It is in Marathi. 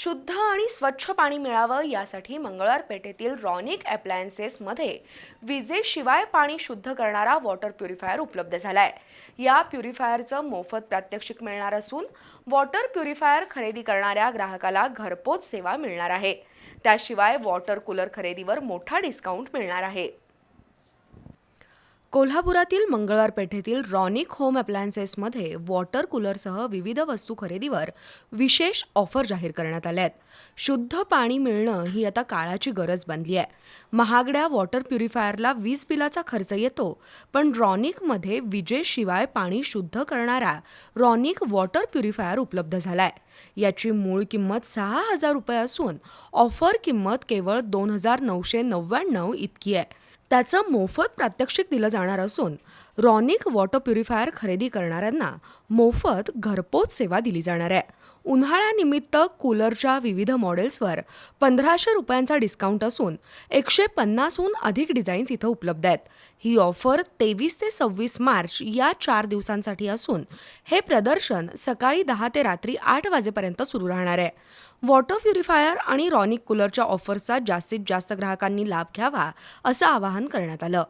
शुद्ध आणि स्वच्छ पाणी मिळावं यासाठी मंगळवार पेठेतील रॉनिक ॲप्लायन्सेसमध्ये विजेशिवाय पाणी शुद्ध करणारा वॉटर प्युरिफायर उपलब्ध झाला आहे या प्युरिफायरचं मोफत प्रात्यक्षिक मिळणार असून वॉटर प्युरिफायर खरेदी करणाऱ्या ग्राहकाला घरपोच सेवा मिळणार आहे. त्याशिवाय वॉटर कूलर खरेदीवर मोठा डिस्काउंट मिळणार आहे. कोल्हापुरातील मंगळवार पेठेतील रॉनिक होम अप्लायन्सेसमध्ये वॉटर कूलरसह विविध वस्तू खरेदीवर विशेष ऑफर जाहीर करण्यात आल्या आहेत. शुद्ध पाणी मिळणं ही आता काळाची गरज बनली आहे. महागड्या वॉटर प्युरिफायरला वीज बिलाचा खर्च येतो पण रॉनिकमध्ये विजेशिवाय पाणी शुद्ध करणारा रॉनिक वॉटर प्युरिफायर उपलब्ध झाला आहे याची मूळ किंमत सहा हजार रुपये असून ऑफर किंमत केवळ दोन हजार नऊशे नव्याण्णव इतकी आहे. त्याचं मोफत प्रात्यक्षिक दिलं जाणार असून रॉनिक वॉटर प्युरिफायर खरेदी करणाऱ्यांना मोफत घरपोच सेवा दिली जाणार आहे. उन्हाळ्यानिमित्त कूलरच्या विविध मॉडेल्सवर पंधराशे रुपयांचा डिस्काउंट असून एकशे पन्नासहून अधिक डिझाईन्स इथं उपलब्ध आहेत. ही ऑफर तेवीस ते सव्वीस मार्च या चार दिवसांसाठी असून हे प्रदर्शन सकाळी दहा ते रात्री आठ वाजेपर्यंत सुरू राहणार आहे. वॉटर प्युरिफायर आणि रॉनिक कूलरच्या ऑफर्सचा जास्तीत जास्त ग्राहकांनी लाभ घ्यावा असं आवाहन करण्यात आलं.